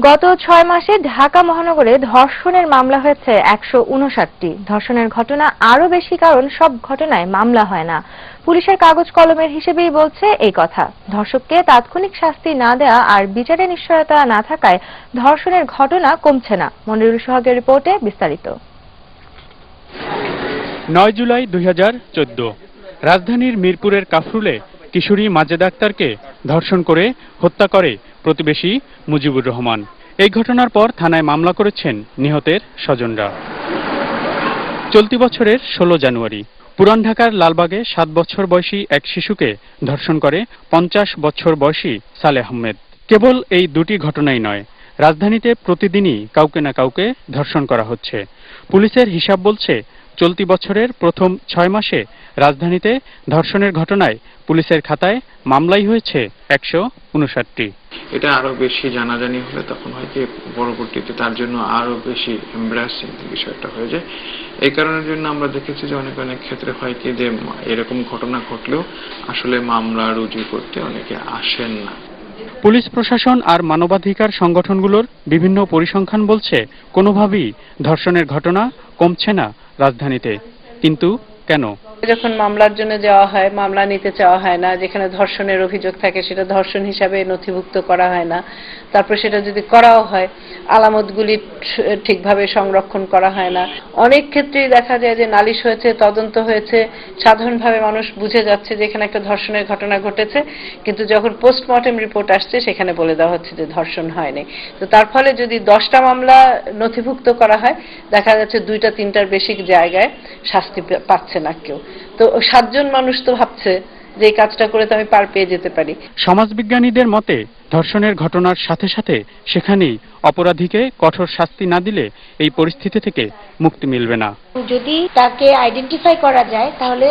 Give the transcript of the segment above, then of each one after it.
গত ছয় মাসে ঢাকা মহানগরে ধর্ষণের মামলা হয়েছে একশো উনষাটটি। ধর্ষণের ঘটনা আরও বেশি কারণ সব ঘটনায় মামলা হয় না। পুলিশের কাগজ কলমের হিসেবেই বলছে এই কথা। ধর্ষককে তাৎক্ষণিক শাস্তি না দেওয়া আর বিচারে নিশ্চয়তা না থাকায় ধর্ষণের ঘটনা কমছে না। মনিরুল সোহাগের রিপোর্টে বিস্তারিত। নয় জুলাই দুই হাজার চোদ্দ। রাজধানীর মিরপুরের কাফরুলে কিশোরী মাজেদা আক্তারকে ধর্ষণ করে হত্যা করে প্রতিবেশী মুজিবুর রহমান। এই ঘটনার পর থানায় মামলা করেছেন নিহতের স্বজনরা। চলতি বছরের ষোলো জানুয়ারি, পুরান ঢাকার লালবাগে সাত বছর বয়সী এক শিশুকে ধর্ষণ করে পঞ্চাশ বছর বয়সী সালেহ আহমেদ। কেবল এই দুটি ঘটনাই নয়, রাজধানীতে প্রতিদিনই কাউকে না কাউকে ধর্ষণ করা হচ্ছে। পুলিশের হিসাব বলছে চলতি বছরের প্রথম ছয় মাসে রাজধানীতে ধর্ষণের ঘটনায় পুলিশের খাতায় মামলাই হয়েছে একশো উনষাটটি। এটা আরও বেশি জানাজানি হলে তখন হয় কি পরবর্তীতে তার জন্য আরও বেশি এমব্রাসিং বিষয়টা হয়ে যায়। এই কারণের জন্য আমরা দেখেছি যে অনেক অনেক ক্ষেত্রে হয় কি যে এরকম ঘটনা ঘটলেও আসলে মামলা রুজু করতে অনেকে আসেন না। পুলিশ প্রশাসন আর মানবাধিকার সংগঠনগুলোর বিভিন্ন পরিসংখ্যান বলছে কোনোভাবেই ধর্ষণের ঘটনা কমছে না রাজধানীতে। কিন্তু কেন? যখন মামলার জন্য যাওয়া হয়, মামলা নিতে চাওয়া হয় না, যেখানে ধর্ষণের অভিযোগ থাকে সেটা ধর্ষণ হিসাবে নথিভুক্ত করা হয় না, তারপর সেটা যদি করাও হয়, আলামতগুলি ঠিকভাবে সংরক্ষণ করা হয় না। অনেক ক্ষেত্রেই দেখা যায় যে নালিশ হয়েছে, তদন্ত হয়েছে, সাধারণভাবে মানুষ বুঝে যাচ্ছে যে এখানে একটা ধর্ষণের ঘটনা ঘটেছে, কিন্তু যখন পোস্টমর্টেম রিপোর্ট আসছে, সেখানে বলে দেওয়া হচ্ছে যে ধর্ষণ হয়নি। তো তার ফলে যদি দশটা মামলা নথিভুক্ত করা হয়, দেখা যাচ্ছে দুইটা, তিনটার বেশি জায়গায় শাস্তি পাচ্ছে না কেউ। তো সাতজন মানুষ তো ভাবছে যে এই কাজটা করে তো আমি পার পেয়ে যেতে পারি। সমাজবিজ্ঞানীদের মতে ধর্ষণের ঘটনার সাথে সাথে সেখানেই অপরাধীকে কঠোর শাস্তি না দিলে এই পরিস্থিতি থেকে মুক্তি মিলবে না। যদি তাকে আইডেন্টিফাই করা যায় তাহলে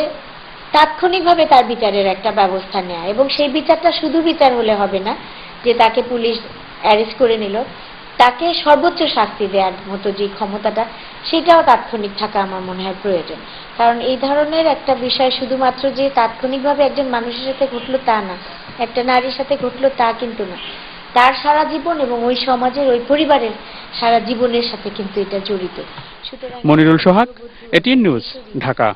তাৎক্ষণিকভাবে তার বিচারের একটা ব্যবস্থা নেয়। এবং সেই বিচারটা শুধু বিচার হলে হবে না যে তাকে পুলিশ অ্যারেস্ট করে নিল। তাকে সর্বোচ্চ শাস্তি দেওয়ার মতো যে ক্ষমতাটা সেটাও তাৎক্ষণিক থাকা আমার মনে হয় প্রয়োজন। কারণ এই ধরনের একটা বিষয় শুধুমাত্র যে তাৎক্ষণিকভাবে একজন মানুষের সাথে ঘটলো তা না একটা নারীর সাথে ঘটলো তা কিন্তু না। তার সারা জীবন এবং ওই সমাজের ওই পরিবারের সারা জীবনের সাথে কিন্তু এটা জড়িত। সুতরাং মনিরুল সোহাগ এটিএন নিউজ ঢাকা।